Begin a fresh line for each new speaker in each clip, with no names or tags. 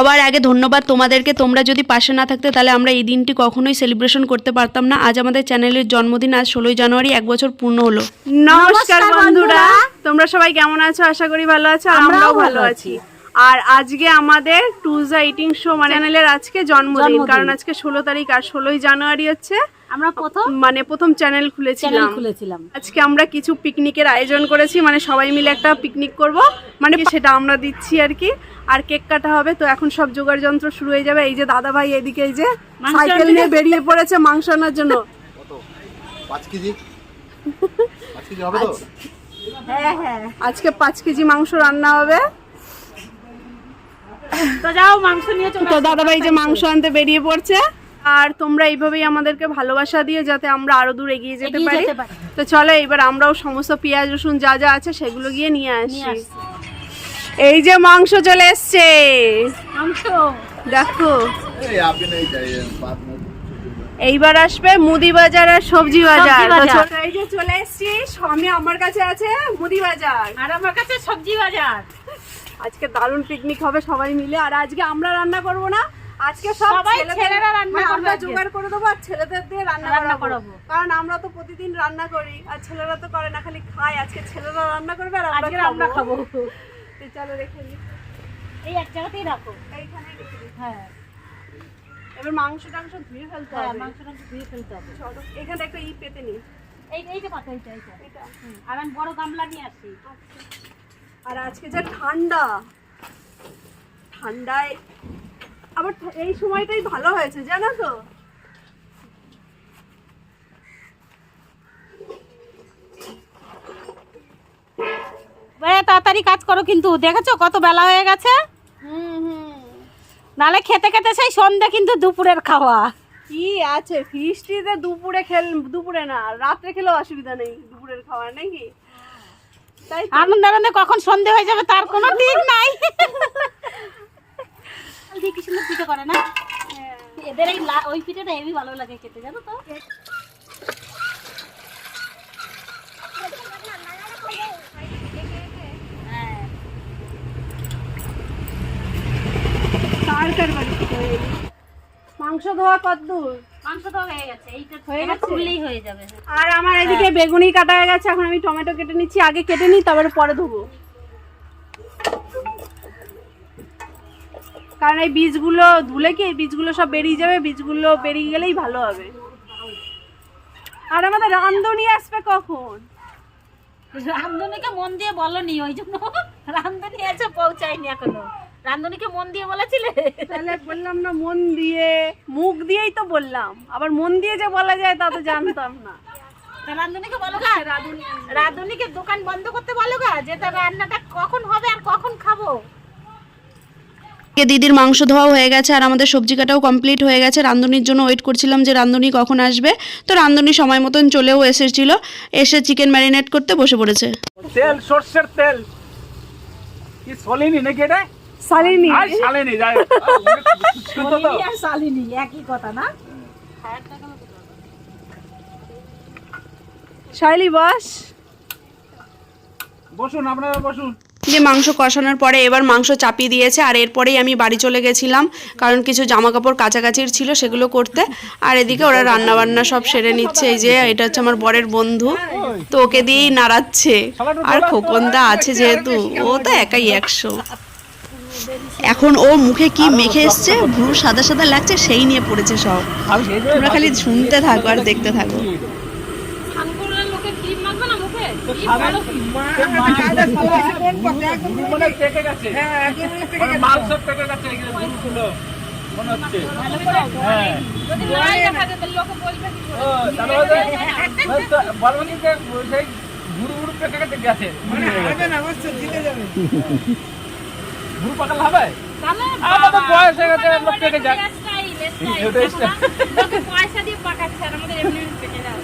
সবার আগে ধন্যবাদ তোমাদেরকে। তোমরা যদি পাশে না থাকতে তাহলে আমরা এই দিনটি কখনোই সেলিব্রেশন করতে পারতাম না। আজ আমাদের চ্যানেলের জন্মদিন আজ ষোলোই জানুয়ারি এক বছর পূর্ণ হলো। নমস্কার বন্ধুরা। তোমরা সবাই কেমন আছো? আশা করি ভালো আছো আমরাও ভালো আছি। আর আজকে আমাদের টুজা ইটিং শো মানে চ্যানেলের আজকে জন্মদিন
জন্মদিন।
কারণ আজকে ষোলো তারিখ আর ষোলোই জানুয়ারি হচ্ছে
আমরা প্রথম?
মানে প্রথম চ্যানেল খুলেছিলাম।
খুলেছিলাম।
আজকে আমরা কিছু পিকনিকের আয়োজন করেছি মানে সবাই মিলে একটা পিকনিক করব। মানে সেটা আমরা দিচ্ছি আর কি। আর কেক কাটা হবে তো এখন সব জোগাড় যন্ত্র শুরু হয়ে যাবে। এই যে দাদা ভাই এদিকে এই যে সাইকেল নিয়ে বেরিয়ে পড়েছে মাংস আনার জন্য।
পাঁচ কেজি? পাঁচ কেজি হবে তো?
হ্যাঁ হ্যাঁ।
আজকে পাঁচ কেজি মাংস রান্না হবে।
তো যাও মাংস নিয়ে
তো। দাদা ভাই যে মাংস আনতে বেরিয়ে পড়ছে। আর তোমরা এইভাবেই আমাদেরকে ভালোবাসা দিও যাতে আমরা আরও দূর এগিয়ে যেতে পারি। তো চলো এবার আমরাও সমস্ত পেঁয়াজ রসুন যা যা আছে সেগুলো গিয়ে নিয়ে
নিয়ে
আসি এই যে মাংস চলে এসছে।
মাংস।
দেখো। এইবার আসবে মুদি বাজার আর সবজি বাজার।
সবজি বাজার।
এই যে চলে এসেছি সামনে আমার কাছে আছে মুদি বাজার।
আর আমার কাছে সবজি বাজার।
আজকে দারুণ পিকনিক হবে সবাই মিলে। আর আজকে আমরা রান্না করব না আজকে সব
ছেলেরা রান্না
মানে আমরা জোগাড় করে দেবো আর ছেলেদের দিয়ে রান্না করাবো। কারণ আমরা তো প্রতিদিন রান্না করি আর ছেলেরা তো করে না খালি খায়। আজকে ছেলেরা রান্না করবে আর
আজকে আমরা খাব।
চলো রেখে দিই
এই এক জায়গাতেই রাখো।
এইখানে রেখে দিই।
হ্যাঁ।
এবার মাংস টাংস ধুয়ে ফেলতে
হ্যাঁ
হবে।
মাংস টাংস ধুয়ে ফেলতে হবে।
চলো এখানে একটা ই পেতে নিই
এই এইটা পাতা এইটা এইটা। আর আমি বড় গামলা নিয়ে আসি।
আর আজকে যে ঠান্ডা ঠান্ডায় আবার এই সময়টাই ভালো হয়েছে জানো তো?
তাড়াতাড়ি কাজ করো কিন্তু দেখেছ কত বেলা হয়ে গেছে?
হুম হুম।
নালে খেতে খেতে সেই সন্ধ্যে কিন্তু দুপুরের খাওয়া।
কি আছে ফিস্টিতে দুপুরে খেল দুপুরে না রাত্রে খেলেও অসুবিধা নেই দুপুরের খাবার নাকি? তাই
আনন্দ আনন্দে কখন সন্ধে হয়ে যাবে তার কোনো ঠিক নাই। দেখি কি সুন্দর পিঠে করে না এদের এই ওই পিঠেটা হেবি ভালো লাগে খেতে জানো তো
কার কার বাড়িতে তৈরি? মাংস ধোয়া কদ্দূর
মাংস তো হয়ে গেছে এইটা
হয়ে গেছে?
তুললেই হয়ে যাবে
আর আমার এদিকে বেগুনি কাটা হয়ে গেছে এখন আমি টমেটো কেটে নিচ্ছি আগে কেটে নিই তারপরে পরে ধোবো কারণ এই বীজগুলো ধুলে কি এই বীজগুলো সব বেরিয়ে যাবে? বীজগুলো বেরিয়ে গেলেই ভালো হবে। আর আমাদের রান্ধনি আসবে কখন?
রান্ধনীকে মন দিয়ে বলনি ওই জন্য রান্ধনী আছে পৌঁছায়নি এখনও। রান্ধনীকে মন দিয়ে বলেছিলে?
তাহলে বললাম না মন দিয়ে মুখ দিয়েই তো বললাম। আবার মন দিয়ে যে বলা যায় তা তো জানতাম না।
রান্ধনীকে বলো গা রান্ধনীকে দোকান বন্ধ করতে বলো গা যে তার রান্নাটা কখন হবে আর কখন খাব?
দিদির মাংস ধোয়া হয়ে গেছে আর আমাদের সবজি কাটাও কমপ্লিট হয়ে গেছে। রান্ধনির জন্য ওয়েট করছিলাম যে রান্ধনি কখন আসবে। তো রান্ধনি সময় মতন চলেও এসেছিল। এসে চিকেন ম্যারিনেট করতে বসে পড়েছে।
তেল সর্ষের তেল। কি সলিনি নাকি এটা? আর তো
আর শালিনী একই কথা না?
শাইলি বস।
বসুন আপনারা বসুন।
যে মাংস কষানোর পরে এবার মাংস চাপিয়ে দিয়েছে, আর এরপরেই আমি বাড়ি চলে গেছিলাম, কারণ কিছু জামা কাপড় কাছাকাছির ছিল সেগুলো করতে। আর এদিকে ওরা রান্না বান্না সব সেরে নিচ্ছে, এই যে এটা হচ্ছে আমার বরের বন্ধু, তো ওকে দিয়েই নাড়াচ্ছে। আর খোকনদা আছে যেহেতু, ও তো একাই একশো। এখন ও মুখে কি মেখে এসছে, ভুরু সাদা সাদা লাগছে, সেই নিয়ে পড়েছে সব। তোমরা খালি শুনতে থাকো আর দেখতে থাকো।
মনে পেকে গেছে মানে মাল সব পেকে গেছে গুরুগুলো মনে হচ্ছে হ্যাঁ ও, তাহলে ওই যে- ওই তো বলব কি যে সেই গুরু গুরু পেকে গেছে গেছে গুরু পাকাল হবে আমাদের বয়স হয়ে গেছে লোক পেকে যাক
পয়সা দিয়ে পাকাচ্ছে আর আমাদের এমনি পেকে যাবে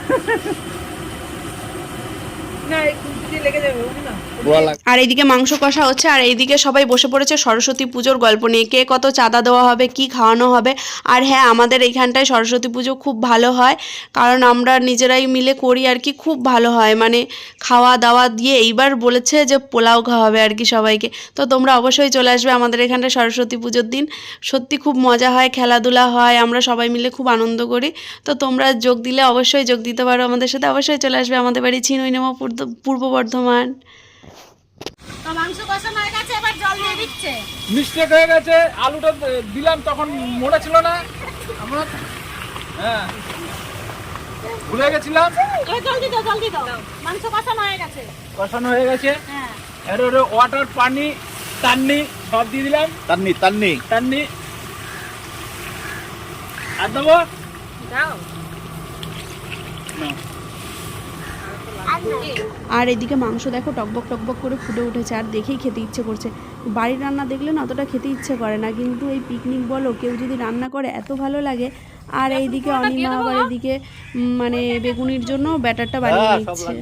আর এইদিকে মাংস কষা হচ্ছে আর এইদিকে সবাই বসে পড়েছে সরস্বতী পুজোর গল্প নিয়ে। কে কত চাঁদা দেওয়া হবে কি খাওয়ানো হবে। আর হ্যাঁ আমাদের এইখানটায় সরস্বতী পুজো খুব ভালো হয় কারণ আমরা নিজেরাই মিলে করি আর কি খুব ভালো হয়। মানে খাওয়া দাওয়া দিয়ে এইবার বলেছে যে পোলাও খাওয়াবে আর কি সবাইকে। তো তোমরা অবশ্যই চলে আসবে আমাদের এখানটায় সরস্বতী পুজোর দিন। সত্যি খুব মজা হয় খেলাধুলা হয় আমরা সবাই মিলে খুব আনন্দ করি। তো তোমরা যোগ দিলে অবশ্যই যোগ দিতে পারো আমাদের সাথে অবশ্যই চলে আসবে আমাদের বাড়ি ছিনুই নেমা পূর্ব বর্ধমান।
তো মাংস কষানো হয়ে গেছে এবার জল দিয়ে দিচ্ছে।
মিস্টেক হয়ে গেছে আলুটা দিলাম তখন ছিল না। আমার হ্যাঁ। ভুলে গেছিলাম।
দাও দাও। মাংস কষানো হয়ে গেছে
কষানো হয়ে গেছে।
হ্যাঁ।
এর ওয়াটার পানি তান্নি সব দিয়ে দিলাম।
তান্নি তান্নি।
তান্নি। আর দেবো?
দাও।
না।
আর এদিকে মাংস দেখো টকবক টকবক করে ফুটে উঠেছে আর দেখেই খেতে ইচ্ছে করছে। বাড়ির রান্না দেখলে না অতটা খেতে ইচ্ছে করে না কিন্তু এই পিকনিক বলো কেউ যদি রান্না করে এত ভালো লাগে। আর এইদিকে অনিমা আবার এদিকে মানে বেগুনির জন্য ব্যাটারটা বানিয়ে
হ্যাঁ
নিচ্ছে।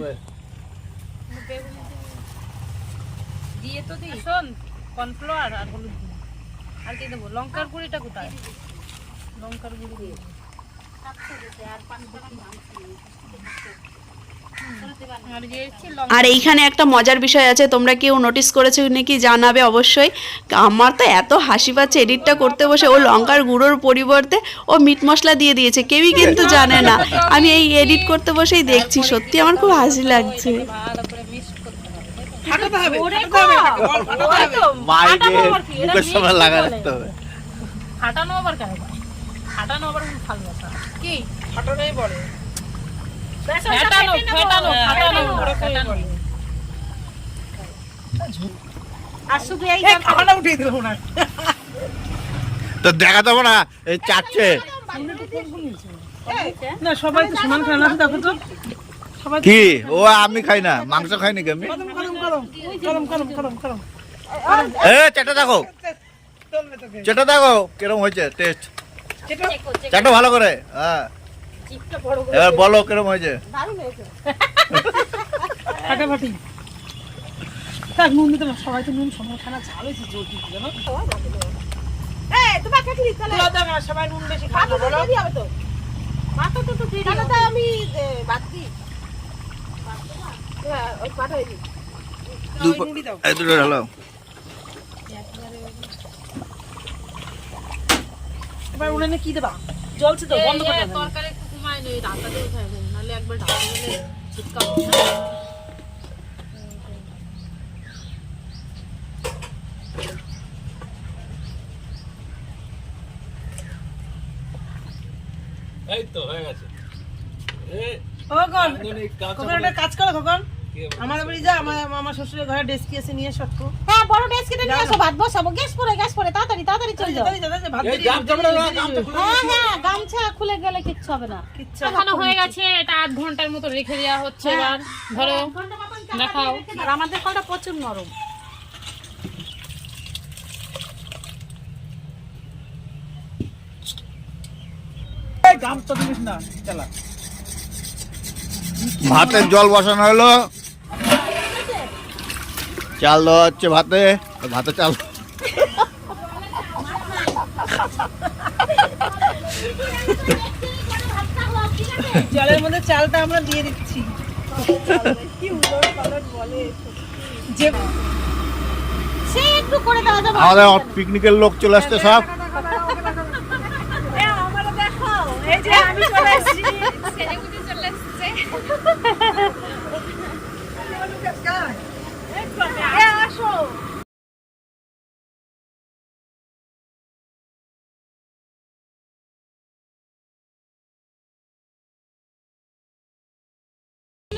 দিয়ে তো দিই। শোন কর্নফ্লাওয়ার আর হলুদ আর কি দেবো? লঙ্কার গুঁড়িটা কোথায়? লঙ্কার গুঁড়ি দিয়ে আর
আর এইখানে একটা মজার বিষয় আছে তোমরা কেউ নোটিস করেছ নাকি জানাবে অবশ্যই। আমার তো এত হাসি পাচ্ছে এডিটটা করতে বসে ও লঙ্কার গুঁড়োর পরিবর্তে ও মিট মশলা দিয়ে দিয়েছে কেউই কিন্তু জানে না। আমি এই এডিট করতে বসেই দেখছি সত্যি আমার খুব হাসি লাগছে।
ফাটানো আবার কেন? ফাটানো আবার ভালো কি?
ফাটানোই বলে।
তো দেখা দেবো না এই চাচ্ছে।
না সবাই তো সমান খায় না দেখো তো।
কি? ও আমি খাই না মাংস খাই নাকি আমি? এ চেটে দেখো। চেটে দেখো কিরম হয়েছে টেস্ট চাটো ভালো করে হ্যাঁ। এবার বলো কিরম হয়েছে?
ফাটাফাটি থাক নুন দিতে সবাই তো নুন সমান খানা হয়েছে জোর দিতে জানো? তোরা দেখ না, সবাই নুন বেশি খায় না বলো।
মাথা তো তো দিয়ে দিও।
দু- এই দুটো ঢালো
এবার উনানে কি দেবা? জলছে তো বন্ধ করে
তরকারি ঢাকা দিয়ে উঠায় দে, নাহলে একবার ডাকতে গেলে ছিটকা হবে না।
এই তো হয়ে গেছে।
খোকন কাজ করো খোকন। আমাদের বাড়ি যা আমার আমার শ্বশুরের ঘরে ডেস্কি এসে নিয়ে
হ্যাঁ, বড় ডেস্ক কিনে নিয়ে আসো, ভাত বসাবো। গ্যাস পড়ে, গ্যাস পড়ে, তাড়াতাড়ি, তাড়াতাড়ি চলে যাও। হ্যাঁ, হ্যাঁ, গামছা খুলে গেলে কিচ্ছু হবে না।
হয়ে গেছে এটা আধ ঘণ্টার মতো রেখে দেওয়া হচ্ছে এবার। ধরো দেখাও।
আর আমাদের কলটা প্রচুর নরম।
ভাতের জল বসানো হলো। চাল দেওয়া হচ্ছে ভাতে ভাতে চাল
জলের মধ্যে চালটা আমরা দিয়ে দিচ্ছি। কি উলট পালট বলে যে
সে একটু করে দেওয়া যাবে।
আমাদের পিকনিকের লোক চলে আসছে সব।
দেখো। এই যে আমি চলে এসেছি।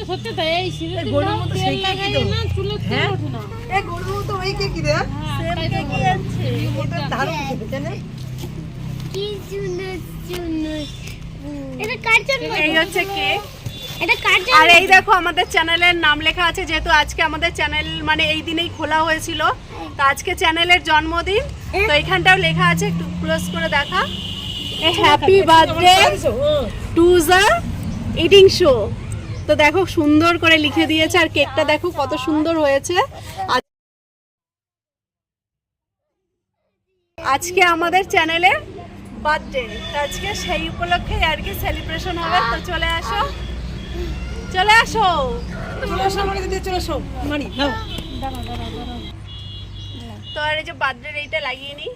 সত্যি তাই এই শীতের
গরুর মতো সেই কেকই তো।
না চুলে তেল ওঠে না
এ গরু তো ওই কে কি রে সেম কে আছে এটা দারুণ খেতে জানেন
এই হচ্ছে কেক
এটা কার
আর এই দেখো আমাদের চ্যানেলের নাম লেখা আছে যেহেতু আজকে আমাদের চ্যানেল মানে এই দিনেই খোলা হয়েছিল তো আজকে চ্যানেলের জন্মদিন তো এখানটাও লেখা আছে একটু ক্লোজ করে দেখা happy birthday to the eating show
তো দেখো সুন্দর করে লিখে দিয়েছে আর কেকটা দেখো কত সুন্দর হয়েছে। আজ- আজকে আমাদের চ্যানেলে বার্থডে আজকে সেই উপলক্ষে আর কি সেলিব্রেশন হবে। তো চলে আসো। চলে আসো।
চলে আসো মানে দিয়ে চলে আসো। মানি নাও।
তো আর এই যে বার্থডে এইটা লাগিয়ে নি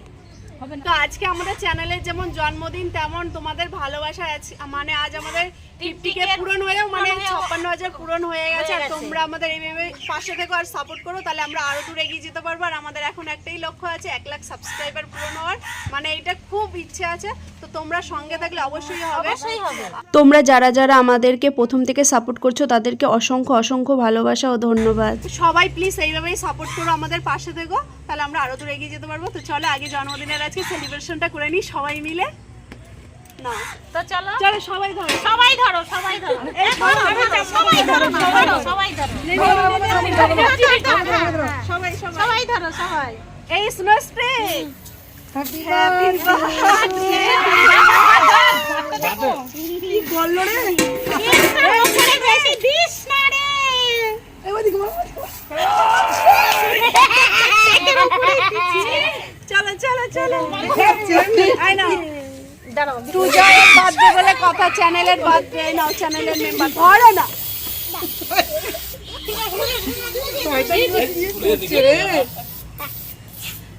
তো আজকে আমাদের চ্যানেলের যেমন জন্মদিন তেমন তোমাদের ভালোবাসা আছে মানে আজ আমাদের ফিফটি কে পূরণ হয়েও মানে ছাপ্পান্ন হাজার পূরণ হয়ে গেছে আর তোমরা আমাদের এইভাবে পাশে থেকে আর সাপোর্ট করো তাহলে আমরা আরও দূর এগিয়ে যেতে পারব। আর আমাদের এখন একটাই লক্ষ্য আছে এক লাখ সাবস্ক্রাইবার পূরণ হওয়ার। মানে এটা খুব ইচ্ছে আছে তো তোমরা সঙ্গে থাকলে অবশ্যই হবে। তোমরা যারা যারা আমাদেরকে প্রথম থেকে সাপোর্ট করছ তাদেরকে অসংখ্য অসংখ্য ভালোবাসা ও ধন্যবাদ। সবাই প্লিজ এইভাবেই সাপোর্ট করো আমাদের পাশে থেকো তাহলে আমরা আরও দূর এগিয়ে যেতে পারব। তো চলো আগে জন্মদিনের আজকে সেলিব্রেশনটা করে নিই সবাই মিলে। না।
তো চলো।
চলো সবাই ধরো।
সবাই ধরো সবাই ধরো। সবাই ধরো সবাই ধরো সবাই ধরো।
সবাই সবাই
সবাই ধরো। সবাই
এই স্নো স্প্রে হ্যাপি বার্থডে কি বলল রে?
বেশি দিস না রে।
চলো চলো চলো। আই না সুজয়ের বার্থডে বলে কথা চ্যানেলের বার্থডে নাও চ্যানেলের মেম্বার ধরো না।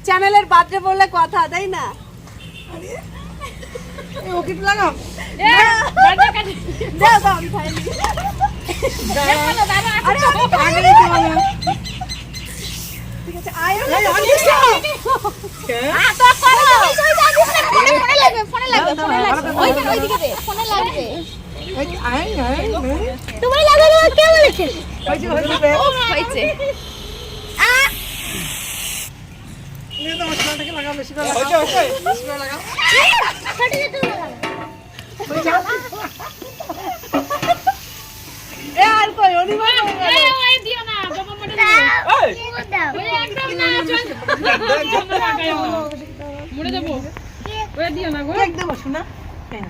চ্যানেলের বার্থডে বলে কথা তাই না?
ওকে লাগাও
দাও দাও আমি। ঠিক আছে আয়ো
আই হয়েছে নিয়ে তো মশলাটাকে লাগাও বেশি করে লাগাও। বেশি করে লাগাও।
এ আর কই অনিমা
এই, ওই দিও না একদম গো
কেক দেবো শোনা হ্যাঁ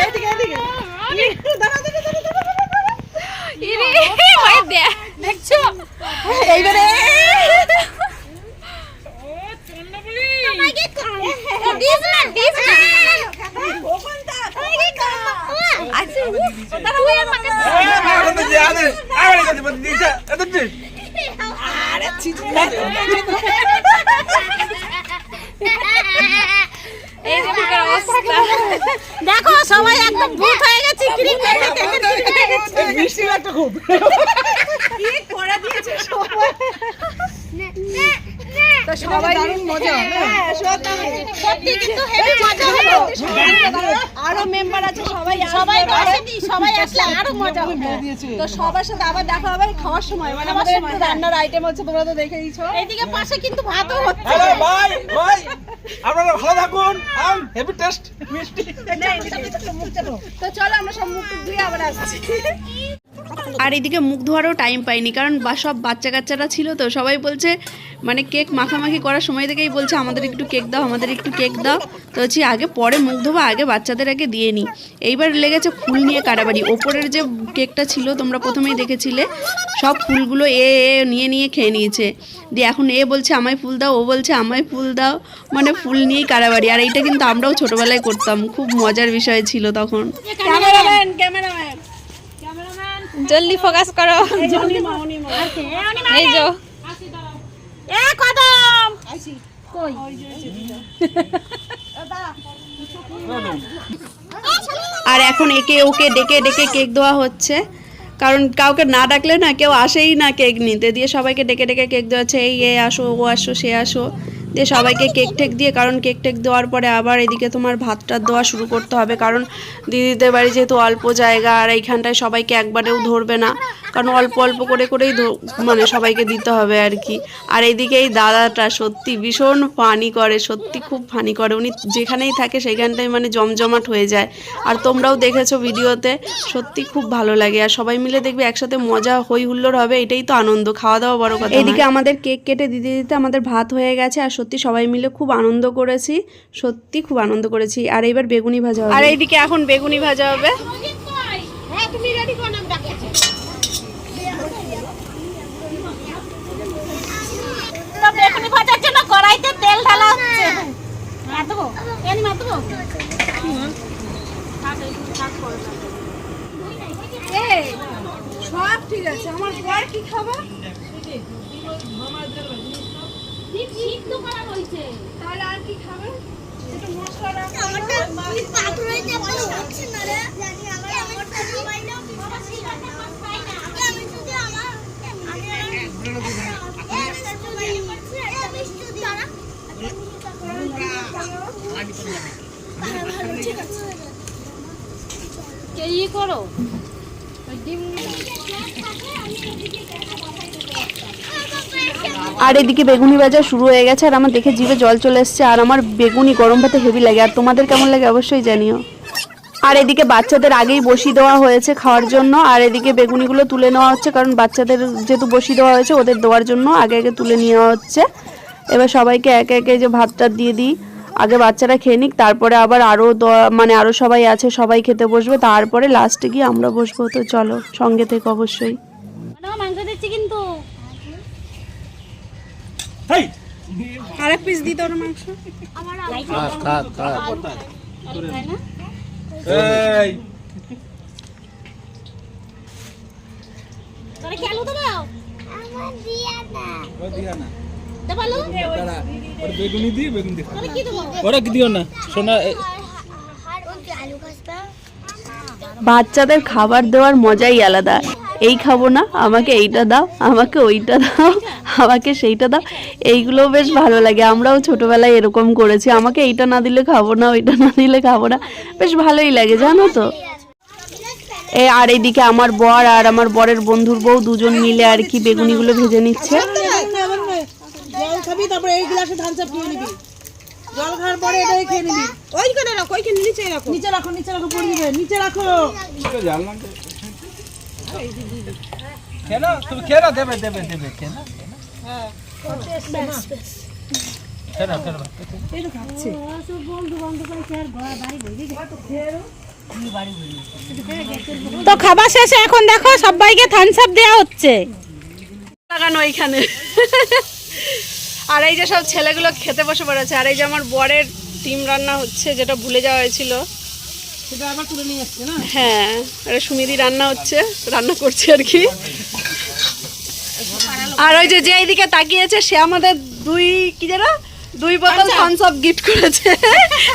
এদিকে এদিকে একটু দাঁড়াও দাঁড়াও দাঁড়াও দাঁড়াও
দেখছো
এইবারে
সবাই
দারুণ মজা।
হ্যাঁ, সত্যি।
সত্যি। কিন্তু হেভি মজা হলো
আরও মেম্বার আছে সবাই
সবাই আসেনি সবাই আসলে আরও মজা হবে।
তো সবার সাথে আবার দেখা হবে খাওয়ার সময়। মানে আমাদের একটু রান্নার আইটেম হচ্ছে তোমরা তো দেখেইছো
এইদিকে পাশে কিন্তু ভাতও হচ্ছে।
ভাই ভাই আপনারা ভালো থাকুন। আম হেভি টেস্ট মিষ্টি।
তো চলো আমরা সব মুখ ধুয়ে আবার আসছি। আর এদিকে মুখ ধোয়ারও টাইম পাইনি, কারণ বা সব বাচ্চা কাচ্চারা ছিল তো, সবাই বলছে মানে কেক মাখামাখি করার সময় থেকেই বলছে, আমাদের একটু কেক দাও, আমাদের একটু কেক দাও। তো হচ্ছে আগে পরে মুখ ধোবা, আগে বাচ্চাদের আগে দিয়ে নিই এইবার লেগেছে ফুল নিয়ে কারাবাড়ি। ওপরের যে কেকটা ছিল, তোমরা প্রথমেই দেখেছিলে, সব ফুলগুলো এ এ নিয়ে নিয়ে খেয়ে নিয়েছে। দিয়ে এখন এ বলছে, আমায় ফুল দাও, ও বলছে, আমায় ফুল দাও। মানে ফুল নিয়েই কারাবাড়ি। আর এইটা কিন্তু আমরাও ছোটবেলায় করতাম, খুব মজার বিষয় ছিল তখন। ক্যামেরাম্যান ক্যামেরাম্যান
জলদি ফোকাস করো। এই যো। এ কদম!
আর এখন একে ওকে ডেকে ডেকে কেক দেওয়া হচ্ছে। কারণ কাউকে না ডাকলে না কেউ আসেই না কেক নিতে। দিয়ে সবাইকে ডেকে ডেকে কেক দেওয়া হচ্ছে। এই এ আসো ও আসো সে আসো। দিয়ে সবাইকে কেক টেক দিয়ে, কারণ কেক টেক দেওয়ার পরে আবার এদিকে তোমার ভাতটা দেওয়া শুরু করতে হবে। কারণ দিদিদের বাড়ি যেহেতু অল্প জায়গা, আর এইখানটায় সবাইকে একবারেও ধরবে না। কারণ অল্প অল্প করে করেই মানে সবাইকে দিতে হবে আর কি। আর এইদিকে এই দাদাটা সত্যি ভীষণ ফানি করে, সত্যি খুব ফানি করে। উনি যেখানেই থাকে সেখানটাই মানে জমজমাট হয়ে যায়। আর তোমরাও দেখেছ ভিডিওতে, সত্যি খুব ভালো লাগে। আর সবাই মিলে দেখবে একসাথে মজা হই হুল্লোড় হবে, এটাই তো আনন্দ। খাওয়া দাওয়া বড় কথা এদিকে আমাদের কেক কেটে দিতে দিতে আমাদের ভাত হয়ে গেছে, আর সত্যি সবাই মিলে খুব আনন্দ করেছি সত্যি খুব আনন্দ করেছি। আর এইবার বেগুনি ভাজা হবে। আর এইদিকে এখন বেগুনি ভাজা হবে।
হ্যাঁ তুমি রেডি করো না আমি ডাকছি
তো বেগুনি ভাজার জন্য কড়াইতে তেল ঢালা হচ্ছে। মাতবো? এনি মাতবো?
সব ঠিক আছে। আমার বর কি খাবে
ঠিক করা হইছে
তাহলে আর কি খাবে? একটু মশলা রাখো।
আমারটা পাথরেতে ভালো হচ্ছে না রে জানি আমার আমারটা সবাই না বাবা সিগারেট মাছ খাই না আমি যদি আমার আমি আমি সবাই করছি একটা মিষ্টি দিও না ঠিক আছে
কে ই করো? ওই ডিম
আর এদিকে বেগুনি ভাজা শুরু হয়ে গেছে, আর আমার দেখে জিভে জল চলে এসছে, আর আমার বেগুনি গরম ভাতে হেভি লাগে, আর তোমাদের কেমন লাগে অবশ্যই জানিও। আর এদিকে বাচ্চাদের আগেই বসি দেওয়া হয়েছে খাওয়ার জন্য, আর এদিকে বেগুনিগুলো তুলে নেওয়া হচ্ছে, কারণ বাচ্চাদের যেহেতু বসি দেওয়া হয়েছে, ওদের দেওয়ার জন্য আগে আগে তুলে নেওয়া হচ্ছে। এবার সবাইকে একে একে যে ভাতটা দিয়ে দিই, আগে বাচ্চারা খেয়ে নিক, তারপরে আবার আরও মানে আরও সবাই আছে, সবাই খেতে বসবে, তারপরে লাস্টে গিয়ে আমরা বসবো, তো চলো সঙ্গে থেকে অবশ্যই
মাংস দিচ্ছি কিন্তু
আরেক পিস দিতে ওর মাংস
খাক খাক খাক
এই
তোরা কি আলু দেবো
আমার দিয়া না
ও দিয়া না
দেবো
ওর বেগুনি দিয়ে বেগুন দিয়ে
তোরা কি দেবো
ওরা কি দিও না সোনা
আর ওই যে আলু কাসবা
বাচ্চাদের খাবার দেওয়ার মজাই আলাদা এই খাব না আমাকে এইটা দাও আমাকে ওইটা দাও আমাকে সেইটা দাও। এইগুলো বেশ ভালো লাগে আমরাও ছোটবেলায় এরকম করেছি। আমাকে এইটা না দিলে খাব না ওইটা না দিলে খাব না। বেশ ভালোই লাগে জানো তো? এ আর এইদিকে আমার বর আর আমার বরের বন্ধুর বউ দুজন মিলে আর কি বেগুনিগুলো ভেজে নিচ্ছে।
জল খাবি তারপরে এই গ্লাসে ধান চাপ খেয়ে নিবি। জল খাওয়ার পরে এটাই খেয়ে নিবি। ওইখানে রাখো ওইখানে নিচে রাখো। নিচে রাখো নিচে রাখো পড়ে নিচে রাখো।
তুমি কেন দেবে দেবে দেবে
তো খাবার শেষে এখন দেখো সবাইকে থামস আপ দেওয়া হচ্ছে।
লাগানো এইখানে। আর এই যে সব ছেলেগুলো খেতে বসে পড়েছে আর এই যে আমার বরের ডিম রান্না হচ্ছে যেটা ভুলে যাওয়া হয়েছিল।
সেটা আবার তুলে নিয়ে আসছে না?
হ্যাঁ এটা সুমিদি রান্না হচ্ছে রান্না করছে আর কি। আর ওই যে যে এইদিকে তাকিয়েছে সে আমাদের দুই কি যেন? দুই বোতল থামস আপ গিফট করেছে।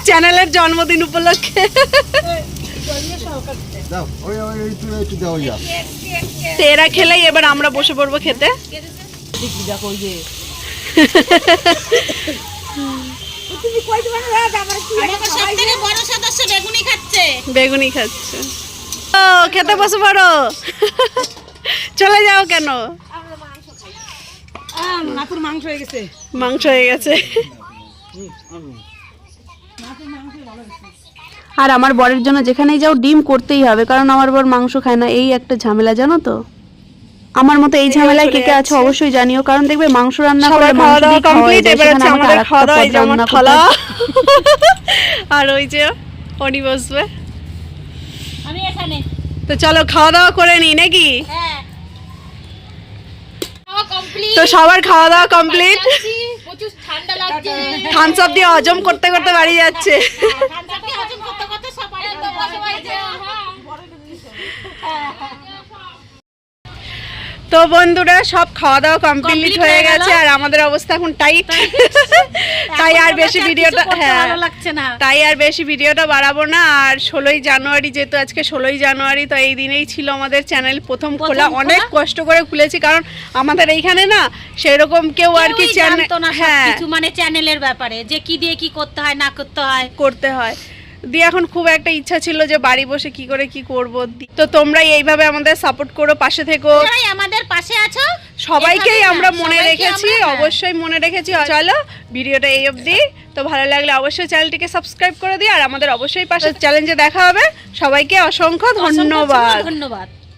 চ্যানেলের জন্মদিন উপলক্ষে। এরা খেলেই এবার আমরা বসে পড়ব খেতে।
দেখো ওই যে।
বেগুনি খাচ্ছে।
বেগুনি খাচ্ছে। ও খেতে বসে পড়ো। চলে যাও কেন?
মাংস হয়ে গেছে।
মাংস হয়ে গেছে। আর আমার বরের জন্য যেখানেই যাও ডিম করতেই হবে কারণ আমার বর মাংস খায় না। এই একটা ঝামেলা জানো তো? আমার মতো এই ঝামেলায় কে কে আছে অবশ্যই জানিও কারণ দেখবে মাংস রান্না করে খাওয়া দাওয়া কমপ্লিট এবার হচ্ছে আমাদের খাওয়া দাওয়া এই যে আমার থালা আর ওই যে অনি বসবে।
আমি এখানে।
তো চলো খাওয়া দাওয়া করে নিই নাকি?
হ্যাঁ। খাওয়া কমপ্লিট
তো সবার খাওয়া দাওয়া কমপ্লিট
প্রচুর ঠান্ডা লাগছে।
থামস আপ দিয়ে হজম করতে করতে বাড়ি যাচ্ছে
ঠান্ডাকে হজম করতে করতে সবাই তো বসে পড়েছে
তো বন্ধুরা সব খাওয়া দাওয়া কমপ্লিট হয়ে
হয়ে
গেছে আর আমাদের অবস্থা এখন টাইট তাই আর বেশি ভিডিওটা হ্যাঁ
ভালো লাগছে না।
তাই আর বেশি ভিডিওটা বাড়াবো না। আর ষোলোই জানুয়ারি যেহেতু আজকে ষোলোই জানুয়ারি তো এই দিনেই ছিল আমাদের চ্যানেল প্রথম খোলা। অনেক কষ্ট করে খুলেছি কারণ আমাদের এইখানে না সেরকম কেউ আর কি চ্যানেল হ্যাঁ।
কিছু মানে চ্যানেলের ব্যাপারে যে কি দিয়ে কি করতে হয় না করতে হয়।
করতে হয়। দিয়ে এখন খুব একটা ইচ্ছা ছিল যে বাড়ি বসে কি করে কি করব। তো তোমরা এইভাবে আমাদের সাপোর্ট করো পাশে থেকো।
আমাদের পাশে আছো?
সবাইকেই আমরা মনে রেখেছি। অবশ্যই মনে রেখেছি। চলো ভিডিওটা এই অবধি। তো ভালো লাগলে অবশ্যই চ্যানেলটিকে সাবস্ক্রাইব করে দিই আর আমাদের অবশ্যই পাশে চ্যালেঞ্জে দেখা হবে। সবাইকে
অসংখ্য
ধন্যবাদ।
ধন্যবাদ।